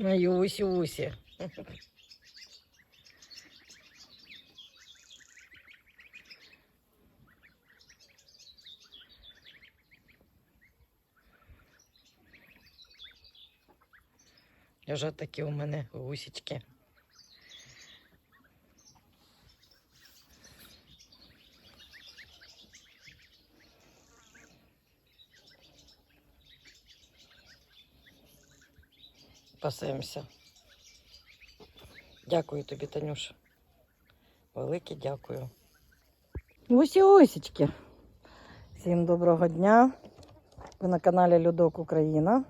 На Юсі Усі. Вже такі у мене гусічки. Пасемося. Дякую тобі, Танюш. Велике дякую. Усі осічки. Всім доброго дня. Ви на каналі Людок Україна.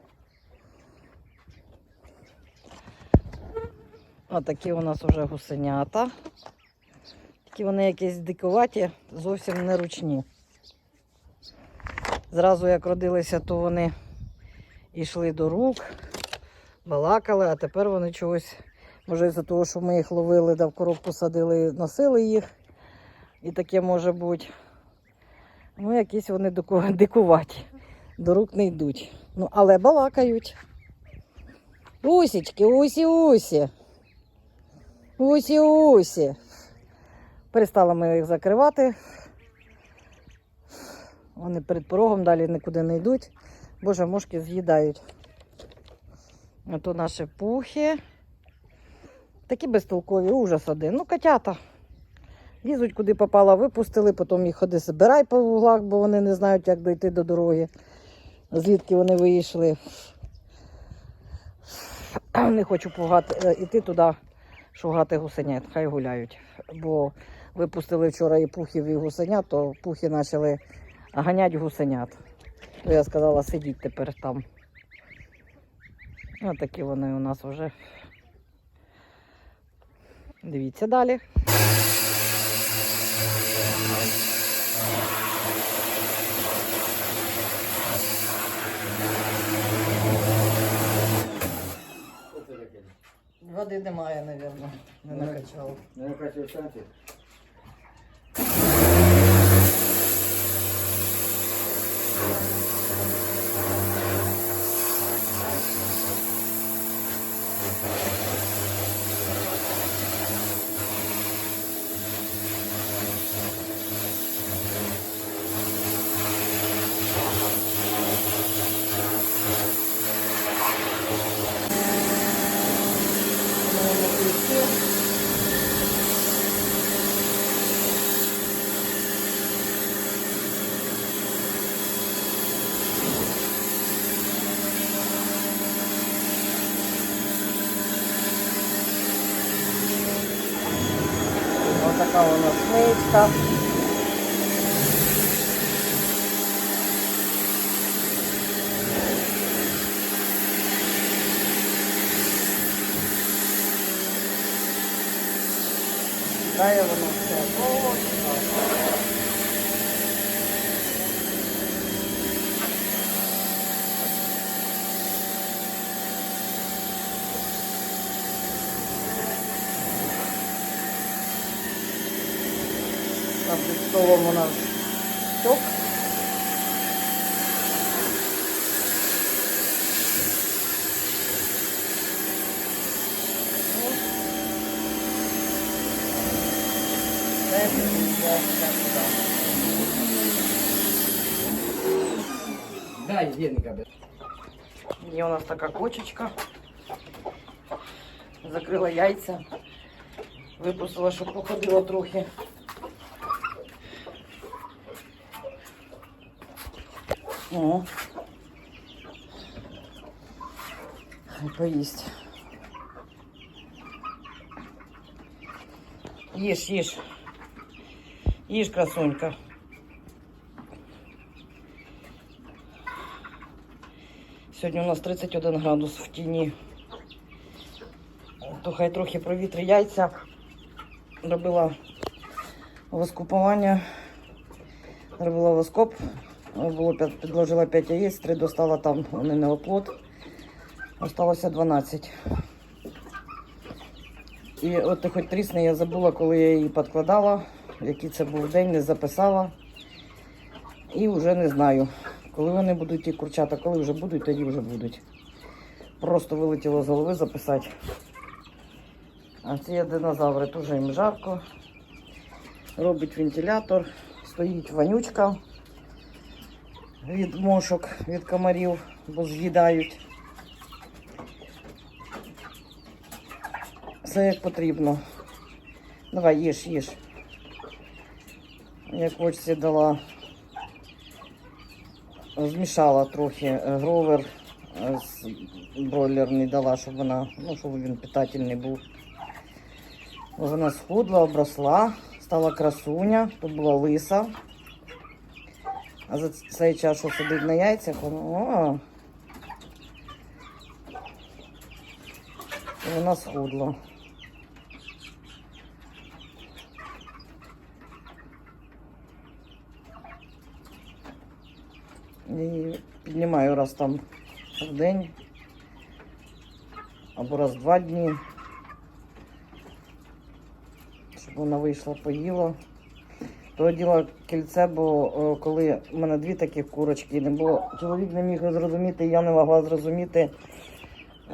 Отакі у нас вже гусенята. Такі вони якісь дикуваті, зовсім не ручні. Зразу як родилися, то вони йшли до рук, балакали, а тепер вони чогось, може, з-за того, що ми їх ловили, да в коробку садили, носили їх. І таке може бути. Ну, якісь вони дику- дикуваті. До рук не йдуть. Ну, але балакають. Усічки, усі-усі. Усі-усі. Перестали ми їх закривати. Вони перед порогом далі нікуди не йдуть. Боже, мошки з'їдають. Ото наші пухи. Такі безтолкові, ужас один. Ну, котята. Лізуть, куди попало, випустили, потім їх ходи збирай по вуглах, бо вони не знають, як дойти до дороги. Звідки вони вийшли. Не хочу пугати, е, іти туди, шугати гусенят, хай гуляють. Бо випустили вчора і пухів, і гусенят, то пухи почали ганять гусенят. То я сказала, сидіть тепер там. Ось такі вони у нас вже. Дивіться далі. Води немає, мабуть. Не Ну, накачав. Ну, я хочу встати. Ось така у нас миска. Дає воно все. Ось так. Там під столом у нас ток. Це буде сюди. Дай веника, блядь. Є у нас така кочечка. Закрила яйця. Випустила, щоб походила трохи. О. Хай поїсть. Їж, їж. Їж, красунька. Сьогодні у нас 31 градус в тіні. То хай трохи провітрі яйця. Робила воскупування. Робила воскоп. Було 5, підложила 5 яєць, 3 достала там, вони не оплот. Осталося 12. І от хоч трісне, я забула, коли я її підкладала, який це був день, не записала. І вже не знаю, коли вони будуть ті курчата, коли вже будуть, тоді вже будуть. просто вилетіло з голови записати. А ці динозаври теж їм жарко. Робить вентилятор, стоїть вонючка від мошок, від комарів, бо з'їдають. Все як потрібно. Давай, їж, їж. Я кочці дала, змішала трохи е, гровер е, з бройлерний дала, щоб вона, ну, щоб він питательний був. Вона схудла, обросла, стала красуня, то була лиса. А за цей час, що сидить на яйцях, вона, о, вона схудла. І піднімаю раз там в день або раз в два дні, щоб вона вийшла, поїла. То діла кільце, бо о, коли в мене дві такі курочки не було, чоловік не міг зрозуміти, я не могла зрозуміти,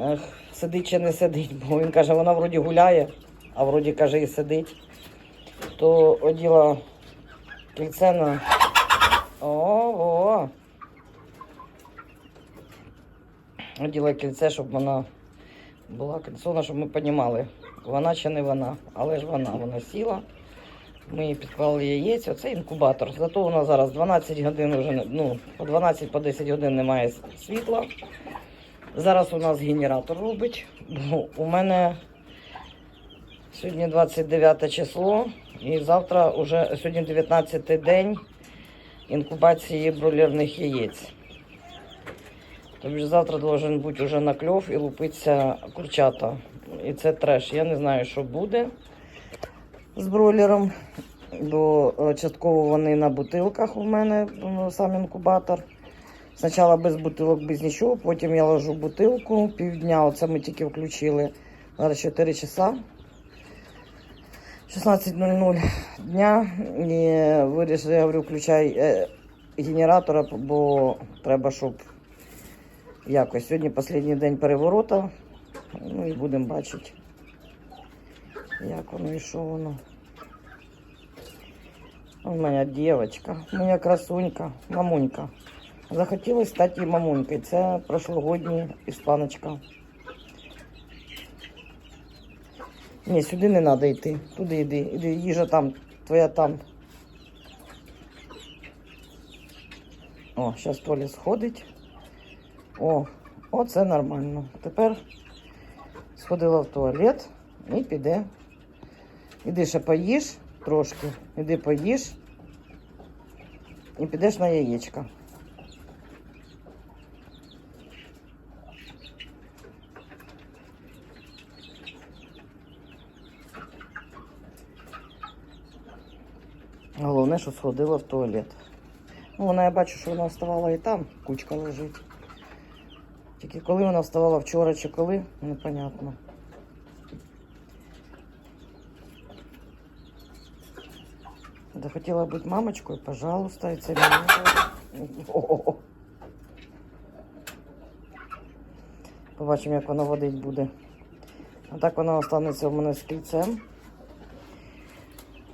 ех, сидить чи не сидить, бо він каже, вона вроді гуляє, а вроді каже і сидить. То оділа кільце на. Ого! Оділа кільце, щоб вона була кільцона, щоб ми розуміли, вона чи не вона. Але ж вона, вона сіла. Ми підклали яєць, оце інкубатор. Зато у нас зараз 12 годин вже, ну, по 12 по 10 годин немає світла. Зараз у нас генератор робить. Бо у мене сьогодні 29 число і завтра вже сьогодні 19 день інкубації бройлерних яєць. Тобто завтра должен бути вже накльов і лупитися курчата. І це треш. Я не знаю, що буде з бройлером. Бо е, частково вони на бутилках у мене ну, сам інкубатор. Спочатку без бутилок, без нічого, потім я ложу бутилку півдня. Оце ми тільки включили. Зараз 4 часа. 16.00 дня. І вирішив, я говорю, включай е, генератора, бо треба, щоб якось. Сьогодні останній день переворота. Ну і будемо бачити, як воно і що воно. Моя дівчинка, моя красунька, мамунька. Захотілося стати їй мамунькою. Це прошлогодня іспаночка. Ні, сюди не треба йти. Туди йди. Іди, їжа там, твоя там. О, зараз Толя сходить. О, оце нормально. Тепер сходила в туалет і піде. Іди ще поїж трошки. Іди поїж. І підеш на яєчка. Головне, що сходила в туалет. Ну, вона я бачу, що вона вставала і там, кучка лежить. Тільки коли вона вставала вчора чи коли, непонятно. Захотела быть мамочкой, пожалуйста, і це мені. О-о-о. Побачимо, як воно водить буде. А так воно останеться у мене з кільцем.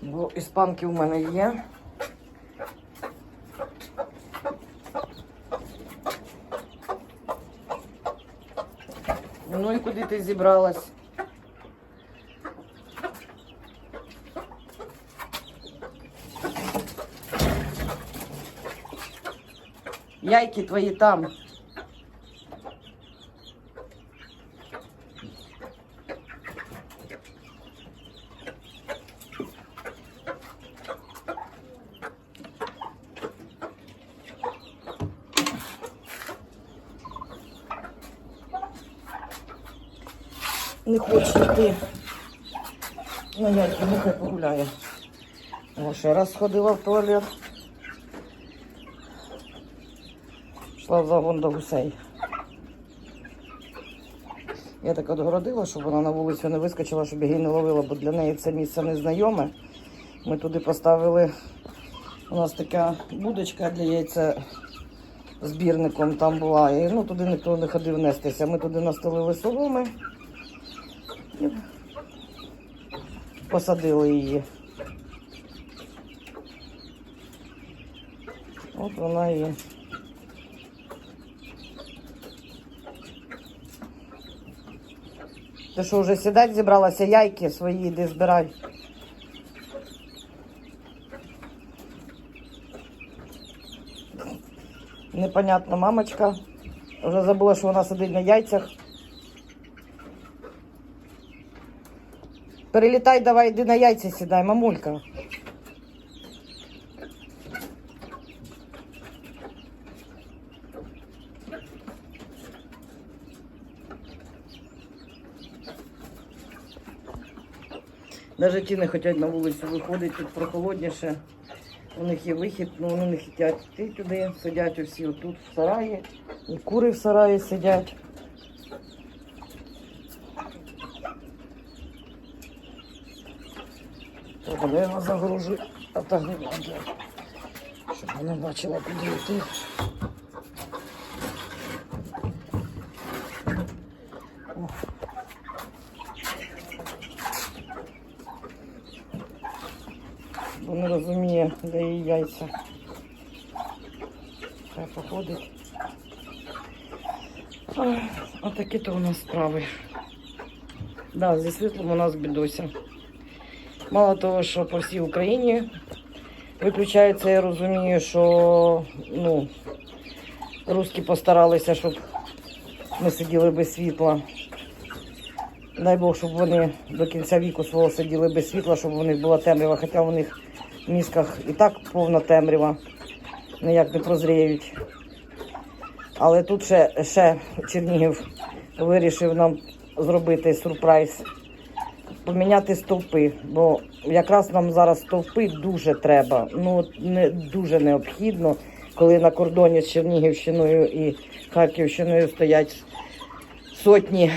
Бо іспанки у мене є. Ну і куди ти зібралась? Яйки твої там. Не хоче йти. Ну, яйки, нехай погуляє. О, ще раз сходила в туалет. Пішла в загон до гусей. Я так отгородила, щоб вона на вулицю не вискочила, щоб її не ловила, бо для неї це місце незнайоме. Ми туди поставили. У нас така будочка для яйця збірником там була. І ну, туди ніхто не ходив нестися. Ми туди настелили соломи. І посадили її. От вона і. Ти що, вже сідать зібралася яйки свої, де збирай. Непонятно, мамочка. Вже забула, що вона сидить на яйцях. Перелітай, давай, йди на яйця сідай, мамулька. Навіть ті не хочуть на вулицю виходити, тут прохолодніше. У них є вихід, але вони не хочуть йти туди, сидять усі отут в сараї. І кури в сараї сидять. Але я загружу, а так не можу. Щоб вона бачила, куди йти. Розуміє, де її яйця. Хай походить. Отакі то у нас справи. Да, зі світлом у нас бідося. Мало того, що по всій Україні виключається, я розумію, що ну, русські постаралися, щоб ми сиділи без світла. Дай Бог, щоб вони до кінця віку свого сиділи без світла, щоб у них була темрява, хоча у них мізках і так повна темрява, ніяк не прозріють. Але тут ще, ще Чернігів вирішив нам зробити сюрприз, поміняти стовпи, бо якраз нам зараз стовпи дуже треба. Ну не дуже необхідно, коли на кордоні з Чернігівщиною і Харківщиною стоять сотні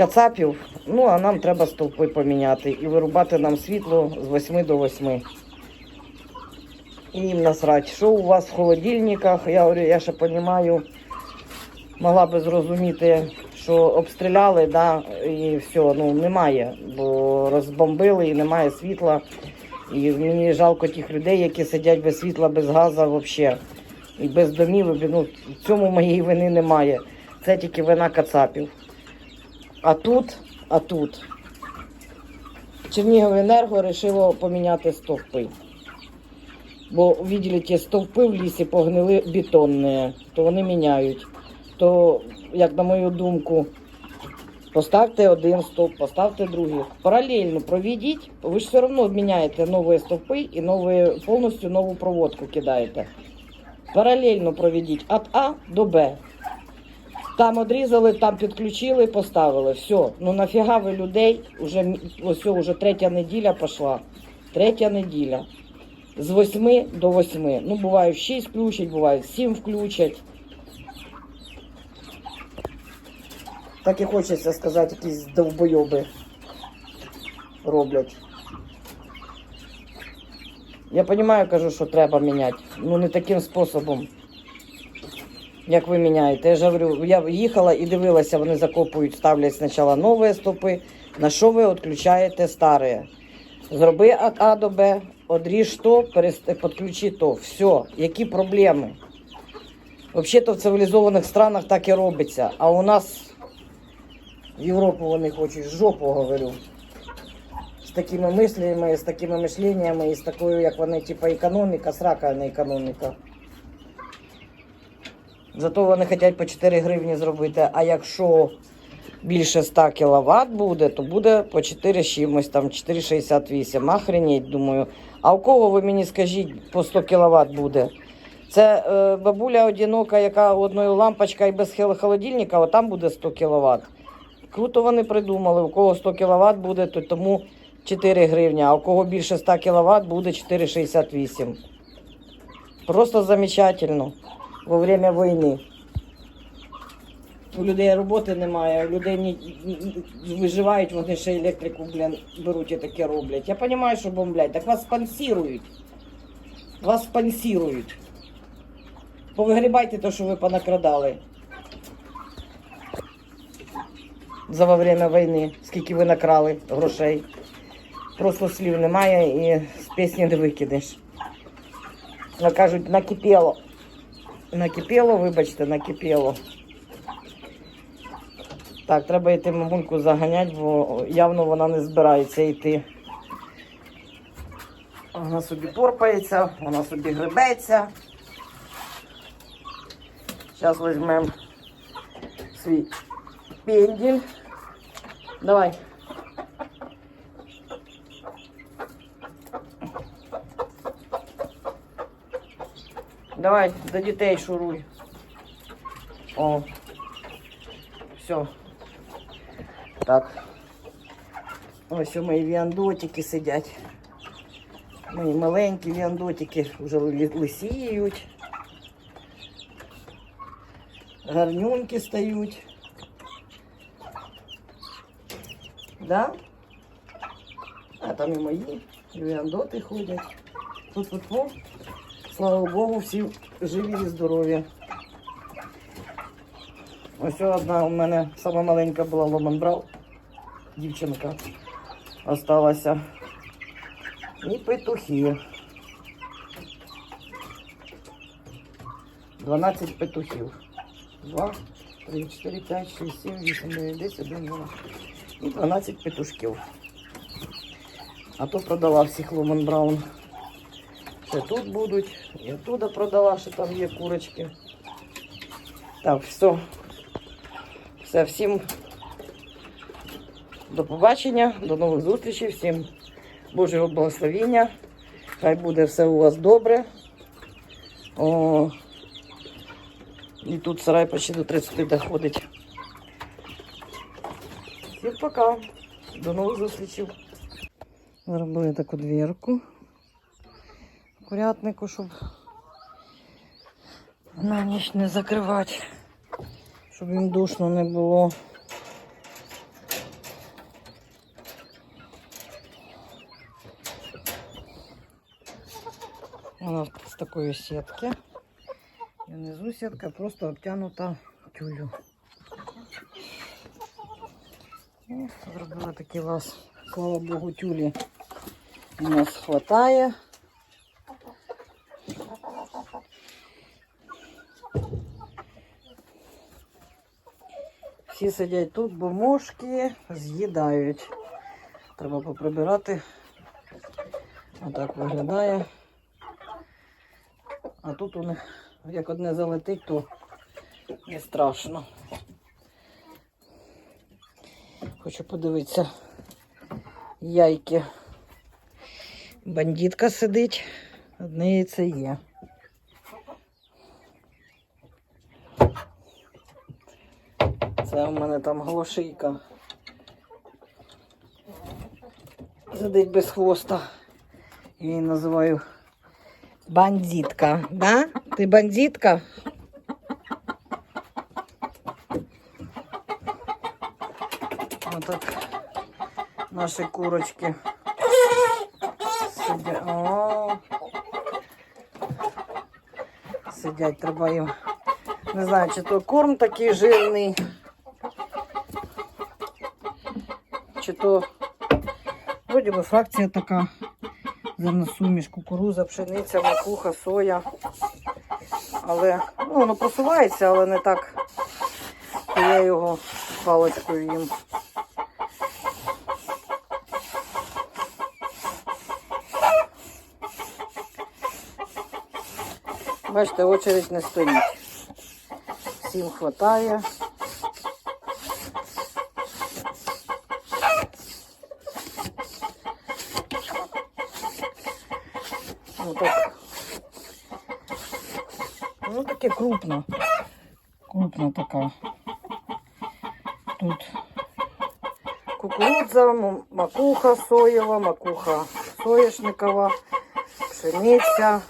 кацапів. Ну а нам треба стовпи поміняти і вирубати нам світло з 8 до 8. І їм насрать, що у вас в холодильниках, я говорю, я ще розумію, могла би зрозуміти, що обстріляли, да, і все, ну немає, бо розбомбили і немає світла. І мені жалко тих людей, які сидять без світла, без газу взагалі. І без домів. Ну, в цьому моєї вини немає. Це тільки вина кацапів. А тут, а тут. Черніговенерго вирішило поміняти стовпи. Бо видели, ті стовпи в лісі погнили бетонні, то вони міняють. То, як на мою думку, поставте один стовп, поставте другий. Паралельно проведіть, ви ж все одно міняєте нові стовпи і нові, повністю нову проводку кидаєте. Паралельно проведіть від А до Б. Там одрізали, там підключили, поставили. Все. Ну нафіга ви людей? Уже, ось уже третя неділя пішла. Третя неділя. З 8 до 8. Ну, буває 6 включать, буває 7 включать. Так і хочеться сказати, якісь довбойоби роблять. Я розумію, кажу, що треба міняти. Ну не таким способом. Як ви міняєте? Я ж говорю, я їхала і дивилася, вони закопують, ставлять спочатку нові стопи. На що ви відключаєте старі? Зроби Б, одріж то, підключи то. Все. Які проблеми? Взагалі-то в цивілізованих странах так і робиться. А у нас в Європу вони хочуть жопу, говорю. З такими мислями, з такими мишленнями, і з такою, як вони, типу, економіка, срака, а не економіка. Зато вони хочуть по 4 гривні зробити. А якщо більше 100 кВт буде, то буде по 4 чимось, там 4,68. Охренеть, думаю. А у кого ви мені скажіть, по 100 кВт буде? Це е, бабуля одинока, яка одною лампочка і без холодильника, от там буде 100 кВт. Круто вони придумали, у кого 100 кВт буде, то тому 4 гривні, а у кого більше 100 кВт буде 4,68. Просто замечательно во время війни. У людей роботи немає, у людей ні, ні- виживають, вони ще електрику, блін, беруть і таке роблять. Я розумію, що бомблять. Так вас спонсирують. Вас спонсирують. Повигрібайте те, що ви понакрадали. За во время війни, скільки ви накрали грошей. Просто слів немає і з пісні не викидеш. Кажуть, накипіло. Накипіло, вибачте, накипіло. Так, треба йти мамульку заганяти, бо явно вона не збирається йти. Вона собі порпається, вона собі гребеться. Зараз візьмемо свій пенділь. Давай. Давай, до дітей шуруй. О. Все. Так. Ось у мої віандотики сидять. Мої маленькі віандотики вже ли- лисіють. Гарнюньки стають. Да? А там і мої, і віандоти ходять. Тут тут тут. Слава Богу, всі живі і здорові. Ось одна у мене сама маленька була Ломан Брау. Дівчинка осталася. І петухи. 12 петухів. 2, 3, 4, 5, 6, 7, 8, 9, 10, 11, 12. І 12 петушків. А то продала всіх Ломан Браун. Ще тут будуть. І оттуда продала, що там є курочки. Так, все. Все, всім до побачення, до нових зустрічей, всім Божого благословіння. Хай буде все у вас добре. О, і тут сарай почти до 30 доходить. Всім пока. До нових зустрічей. Зробили таку двірку курятнику, щоб на ніч не закривати, щоб їм душно не було. Вона з такої сітки. І внизу сітка просто обтянута тюлю. І зробила такий вас, слава Богу, тюлі у нас хватає. Всі сидять тут, бо мошки з'їдають. Треба поприбирати. Отак виглядає. А тут у них, як одне залетить, то не страшно. Хочу подивитися яйки. Бандитка сидить, одне яйце є. Це у мене там глошийка. Сидить без хвоста. Я її називаю бандитка. Да? Ти бандитка? Отак наші курочки сидять. О, сидять, треба їм. Не знаю, чи то корм такий жирний, чи то вроді би фракція така. Зерносуміш, кукуруза, пшениця, макуха, соя. Але ну, воно просувається, але не так, я його паличкою їм. Бачите, очередь не стоїть. Всім хватає. Ну таке крупно. Крупна така. Тут кукурудза, м- макуха соєва, макуха соняшникова, пшениця.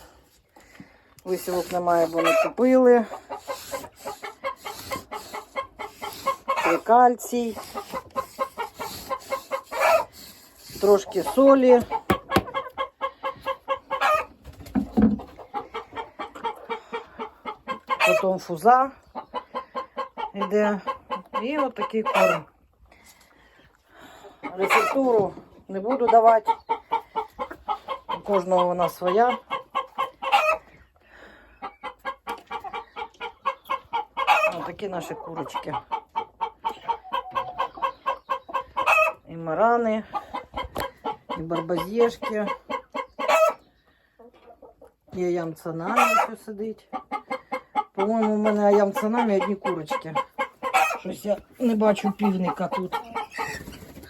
Висівок немає, бо не купили. Кальцій. Трошки солі. Потім фуза йде. І отакий корм. Рецептуру не буду давати. У кожного вона своя. Отакі наші курочки. І марани, і барбазєшки. І аямцанамі що сидить. По-моєму, у мене аямцанамі одні курочки. Щось я не бачу півника тут.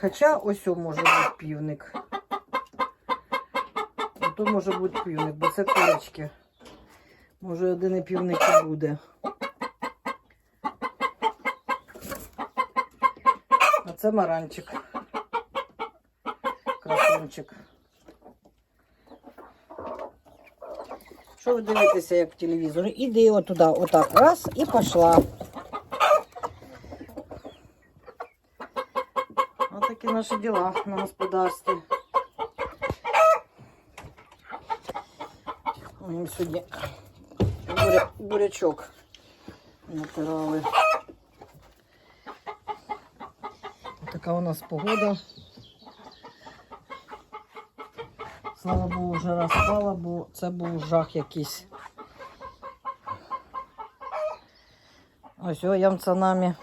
Хоча ось о може бути півник. То може бути півник, бо це курочки. Може один і півник і буде. А це маранчик. Красунчик. Що ви дивитеся, як в телевізорі? Іди отуди, отак, раз і пішла. Ось такі наші діла на господарстві. Ой, сьогодні буря, бурячок натирали. Така у нас погода. Слава Богу, жара спала, бо це був жах якийсь. Ось о, ямцанамі.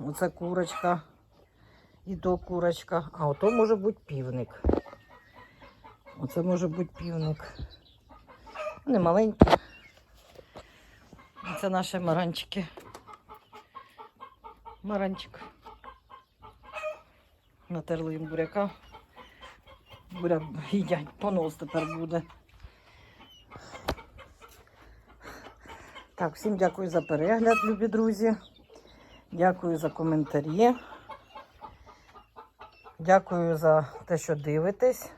Оце курочка. І то курочка. А ото може бути півник. Оце може бути півник. Вони маленькі. Це наші маранчики. Маранчик. Натерли їм буряка. Буряк їдять, понос тепер буде. Так, всім дякую за перегляд, любі друзі. Дякую за коментарі. Дякую за те, що дивитесь.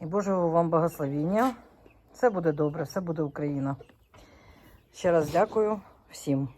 І Божого вам благословіння. Все буде добре, все буде Україна. Ще раз дякую всім.